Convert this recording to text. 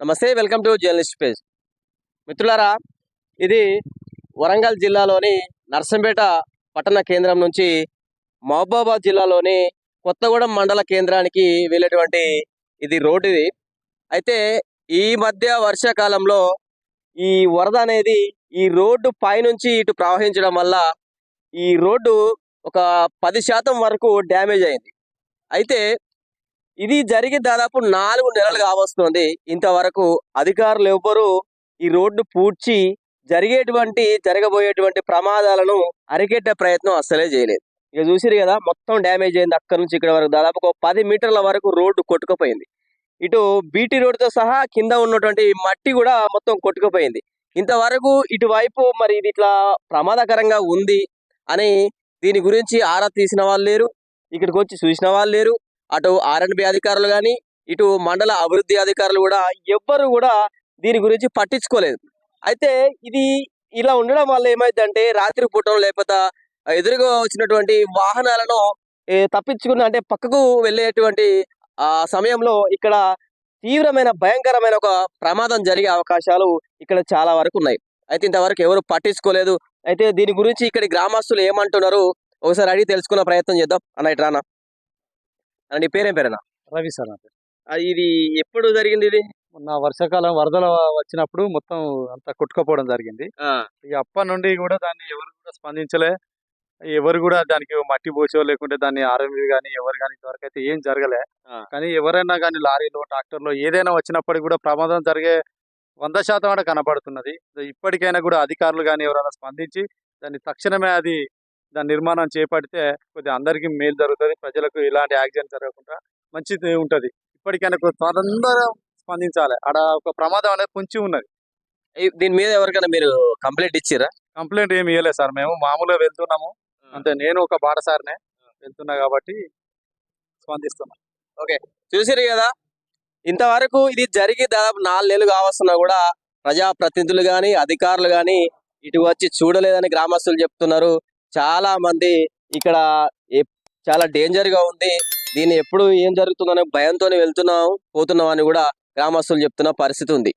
నమస్తే welcome to journalist page. మిత్రులారా ఇది వరంగల్ జిల్లాలోని నర్సంపేట పట్టణ కేంద్రం నుంచి మహబూబాబాద్ జిల్లాలోని కొత్తగూడెం మండల కేంద్రానికి వెళ్ళేటువంటి ఇది రోడ్డు ఇది. అయితే ఈ మధ్య వర్షాకాలంలో ఈ వరద అనేది ఈ రోడ్డు పైనుంచి ఇటు ప్రవహించడం వల్ల ఈ రోడ్డు ఒక పది శాతం వరకు డ్యామేజ్ అయింది. అయితే ఇది జరిగి దాదాపు నాలుగు నెలలు కావస్తుంది ఇంతవరకు అధికారులు ఎవ్వరూ ఈ రోడ్డు పూడ్చి జరిగేటువంటి జరగబోయేటువంటి ప్రమాదాలను అరికెట్టే ప్రయత్నం అస్సలే చేయలేదు. ఇక చూసిరు కదా మొత్తం డ్యామేజ్ అయింది. అక్కడ నుంచి ఇక్కడ వరకు దాదాపు ఒక పది మీటర్ల వరకు రోడ్డు కొట్టుకుపోయింది. ఇటు బీటీ రోడ్డుతో సహా కింద ఉన్నటువంటి మట్టి కూడా మొత్తం కొట్టుకుపోయింది. ఇంతవరకు ఇటువైపు మరి ఇది ఇట్లా ప్రమాదకరంగా ఉంది అని దీని గురించి ఆరా తీసిన వాళ్ళు లేరు. ఇక్కడికి వచ్చి చూసిన వాళ్ళు లేరు. అటు ఆర్ఎన్బి అధికారులు కానీ ఇటు మండల అభివృద్ధి అధికారులు కూడా ఎవ్వరు కూడా దీని గురించి పట్టించుకోలేదు. అయితే ఇది ఇలా ఉండడం వల్ల ఏమైందంటే రాత్రి పూటం లేకపోతే ఎదురుగా వచ్చినటువంటి వాహనాలను తప్పించుకున్న అంటే పక్కకు వెళ్ళేటువంటి ఆ సమయంలో ఇక్కడ తీవ్రమైన భయంకరమైన ఒక ప్రమాదం జరిగే అవకాశాలు ఇక్కడ చాలా వరకు ఉన్నాయి. అయితే ఇంతవరకు ఎవరు పట్టించుకోలేదు. అయితే దీని గురించి ఇక్కడ గ్రామస్తులు ఏమంటున్నారు ఒకసారి అడిగి తెలుసుకునే ప్రయత్నం చేద్దాం. అన్న ఇట్రానా నీ పేరేం పేరేనా? రవి సార్ నా పేరు. ఇది ఎప్పుడు జరిగింది ఇది? మొన్న వర్షాకాలం వరదలు వచ్చినప్పుడు మొత్తం అంతా కొట్టుకుపోవడం జరిగింది. ఇక అప్పటి నుండి కూడా దాన్ని ఎవరు కూడా స్పందించలే. ఎవరు కూడా దానికి మట్టి పోసో లేకుంటే దాన్ని ఆర్ఎంవి కానీ ఎవరు కానీ ఇంతవరకు అయితే ఏం జరగలే. కానీ ఎవరైనా కానీ లారీలో ట్రాక్టర్లో ఏదైనా వచ్చినప్పటికి కూడా ప్రమాదం జరిగే వంద శాతం కనబడుతున్నది ఇప్పటికైనా కూడా అధికారులు కానీ ఎవరైనా స్పందించి దాన్ని తక్షణమే అది దాని నిర్మాణం చేపడితే కొద్దిగా అందరికీ మేలు జరుగుతుంది ప్రజలకు ఎలాంటి యాక్సిడెంట్ జరగకుండా మంచిది ఉంటది. ఇప్పటికైనా అందరూ స్పందించాలి. ఆడ ఒక ప్రమాదం అనేది పొంచి ఉన్నది. దీని మీద ఎవరికైనా మీరు కంప్లైంట్ ఇచ్చిరా కంప్లైంట్ ఏమి ఇవ్వలేదు సార్. మేము మామూలుగా వెళ్తున్నాము. అంతే నేను ఒక బాటసారినే వెళ్తున్నా కాబట్టి స్పందిస్తున్నా. చూసిరు కదా ఇంతవరకు ఇది జరిగి దాదాపు నాలుగు నెలలు కావస్తున్నా కూడా ప్రజాప్రతినిధులు గాని అధికారులు గాని ఇటు వచ్చి చూడలేదని గ్రామస్తులు చెప్తున్నారు. చాలా మంది ఇక్కడ చాలా డేంజర్గా ఉంది దీన్ని ఎప్పుడు ఏం జరుగుతుందనే భయంతో వెళ్తున్నాం పోతున్నాం అని కూడా గ్రామస్తులు చెప్తున్న పరిస్థితి ఉంది.